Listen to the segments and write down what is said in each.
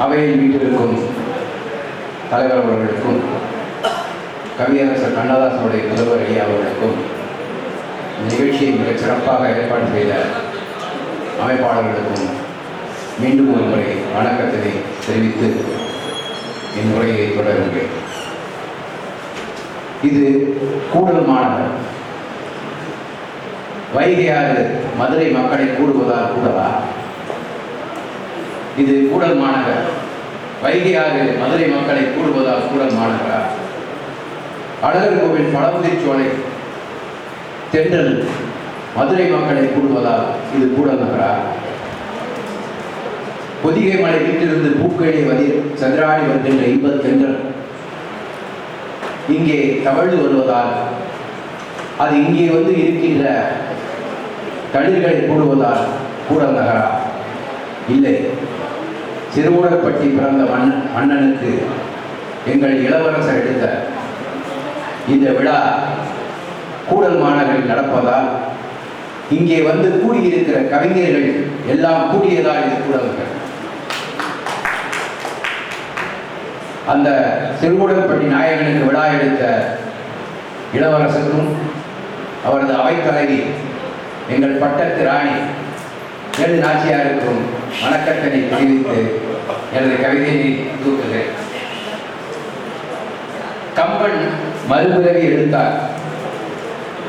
அவையில் வீட்டிற்கும் தலைவர் அவர்களுக்கும் கவியரசர் கண்ணதாசனுடைய முதல்வர் ஐயா அவர்களுக்கும் இந்த நிகழ்ச்சியை மிகச் சிறப்பாக ஏற்பாடு செய்த அமைப்பாளர்களுக்கும் மீண்டும் ஒரு முறை வணக்கத்தினை தெரிவித்து என் உரையை தொடர்கிறேன் இது கூடுதலமான வைகையாறு மதுரை மக்களை கூடுவதால் கூடவா? இது கூடல் மாநகர். வைகையாறு மதுரை மக்களை கூடுவதால் கூடல் மாநகரா அழகர் கோவில் பழமுதிர்ச்சோலை தென்றல் மதுரை மக்களை கூடுவதால் இது கூடல் நகரா பொதிகை மலை வீட்டிலிருந்து பூக்களே வதிர் சந்திராடி வருகின்ற இன்பத் தென்றல். இங்கே தவழ்ந்து வருவதால் அது இங்கே வந்து இருக்கின்ற தளிர்களை கூடுவதால் கூடல் நகரா இல்லை. சிறுவூடப்பட்டி பிறந்த மண் மன்னனுக்கு எங்கள் இளவரசர் எடுத்த இந்த விழா கூடல் மாநகரில் நடப்பதால் இங்கே வந்து கூடியிருக்கிற கவிஞர்கள் எல்லாம் கூடியதால் இது கூடல் அந்த சிறுகுடற்பட்டி நாயகனுக்கு விழா எடுத்த இளவரசருக்கும் அவரது அவைத்தலைவி எங்கள் பட்டத்து ராணி எனது நாச்சியாருக்கும் வணக்கத்தினை தெரிவித்து எனது கவிதையை தூக்குகிறேன். கம்பன் மறுபிறவி எடுத்தார்.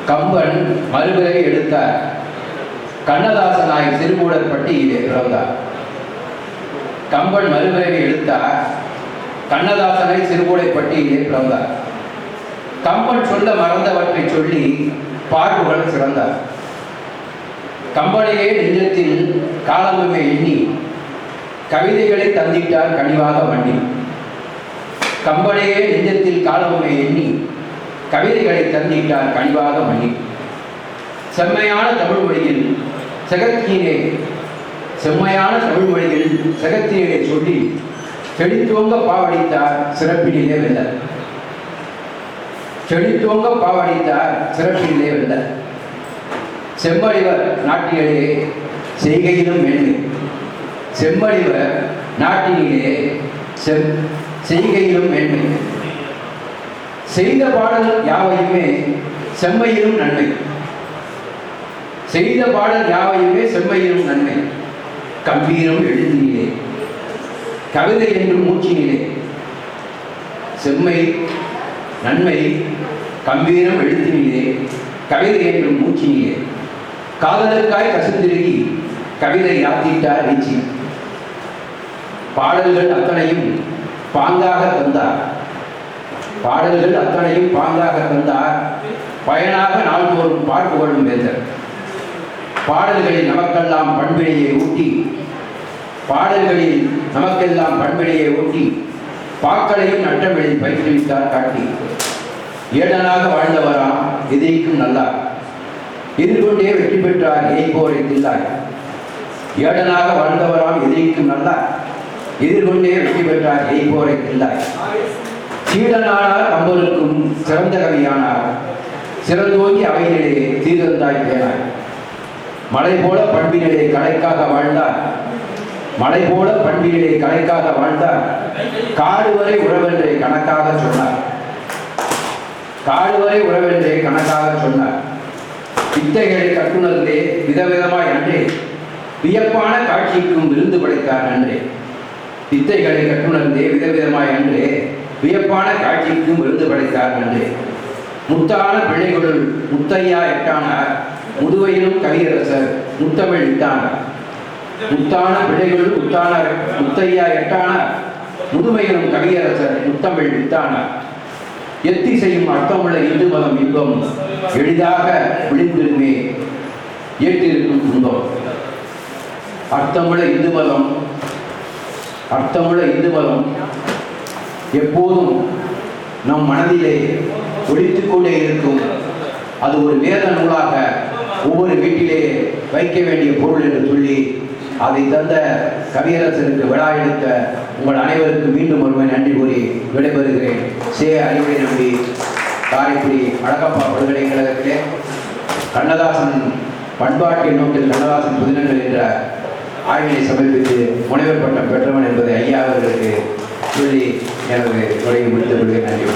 கம்பன் மறுபிறவி எடுத்தார். கண்ணதாசனாய் சிறுகூடற்பட்டியிலே பிறந்தார். கம்பன் மறுபிறவி எடுத்தார். கண்ணதாசனை சிறுகூடைப்பட்டியிலே பிறந்தார். கம்பன் சொல்ல மறந்தவற்றை சொல்லி பாட்டுகள் சிறந்தார். கம்பனையே நெஞ்சத்தில் காலமுமே எண்ணி கவிதைகளை தந்திட்டார் கனிவாக மண்ணி கம்பனையே நெஞ்சத்தில் காலமுமே எண்ணி கவிதைகளை தந்திட்டார் கனிவாக மணி செம்மையான தமிழ் மொழியில் செகத்தியிலே செம்மையான தமிழ் மொழியில் செகத்தியிலே சொல்லி செழித்துவங்க பாவடித்தார் சிறப்பினிலே வெல்ல. செழித்துவங்க பாவடித்தார் சிறப்பினிலே செம்மடிவர் நாட்டிகளே நாட்டிலே செய்கையிலும் மென்மை செம்மடிவர் நாட்டினிலே செம் செய்கையிலும் மேன்மை செய்த பாடல் யாவையுமே செம்மையிலும் நன்மை. செய்த பாடல் யாவையுமே செம்மையிலும் நன்மை. கம்பீரம் எழுதினிலே கவிதை என்றும் மூச்சினிலே. செம்மை நன்மை கம்பீரம் எழுத்தினிலே கவிதை என்றும் மூச்சினிலே. காதலுக்காய் கசுந்திருகி கவிதை யாத்திட்டார் வீச்சி பாடல்கள் அத்தனையும் பாங்காக தந்தார். பாடல்கள் அத்தனையும் பாங்காக தந்தார். பயனாக நாள்தோறும் கொள்ளும் வேந்தர். பாடல்களில் நமக்கெல்லாம் பண்பினையை ஊட்டி பாடல்களில் நமக்கெல்லாம் பண்பினையை ஊட்டி பாக்களையும் நட்டமிழில் பயிற்றுவித்தார் காட்டி. ஏடனாக வாழ்ந்தவராம் எதிரிக்கும் நல்லார். எதிர்கொண்டே வெற்றி பெற்றார் இணைப்போரை தில்லாய் ஏடனாக வாழ்ந்தவராம் எதிரிக்கும் நல்லார். எதிர்கொண்டே வெற்றி பெற்றார் இணைப்போரை தில்லாய் சீடனானார் அம்பருக்கும் சிறந்த கவியானார். சிறந்தோங்கி அவையிலே தீர்ந்தாய் பேனாய் மலை போல பண்பினிலே கலைக்காக வாழ்ந்தார். மலை போல பண்பினிலே கலைக்காக வாழ்ந்தார். காடு வரை உறவென்றே கணக்காக சொன்னார். காடு வரை உறவென்றே கணக்காக சொன்னார். வித்தைகளை கட்டுணர்ந்தே விதவிதமாய் அன்றே. வியப்பான காட்சிக்கும் விருந்து படைத்தார் அன்றே. வித்தைகளை கட்டுணர்ந்தே விதவிதமாய் அன்றே வியப்பான காட்சிக்கும் விருந்து படைத்தார் அன்றே. முத்தான பிள்ளைகளுள் முத்தையா எட்டானார் முதுவையிலும் கவியரசர் முத்தமிழ் இட்டானார். முத்தான பிள்ளைகளுள் முத்தான முத்தையா எட்டானார் முதுமையிலும் கவியரசர் முத்தமிழ் எத்தி செய்யும் அர்த்தமுள்ள இந்து மதம் இன்பம் எளிதாக விழிந்திருமே ஏற்றிருக்கும் துன்பம். அர்த்தமுள்ள இந்து மதம் அர்த்தமுள்ள இந்து மதம் எப்போதும் நம் மனதிலே ஒழித்துக் கொண்டே இருக்கும். அது ஒரு வேத நூலாக ஒவ்வொரு வீட்டிலே வைக்க வேண்டிய பொருள் என்று சொல்லி அதை தந்த கவியரசனுக்கு விழா எடுத்த உங்கள் அனைவருக்கும் மீண்டும் ஒருமை நன்றி கூறி விடைபெறுகிறேன். சே அறிவுரை நம்பி காரைக்குடி அழகப்பா பல்கலைக்கழகத்திலே கண்ணதாசன் பண்பாட்டு நோக்கில் கண்ணதாசன் புதினங்கள் என்ற ஆய்வினை சமர்ப்பித்து முனைவர் பட்டம் பெற்றவன் என்பதை ஐயா அவர்களுக்கு சொல்லி எனது உரையை முடித்துக் கொள்கிறேன். நன்றி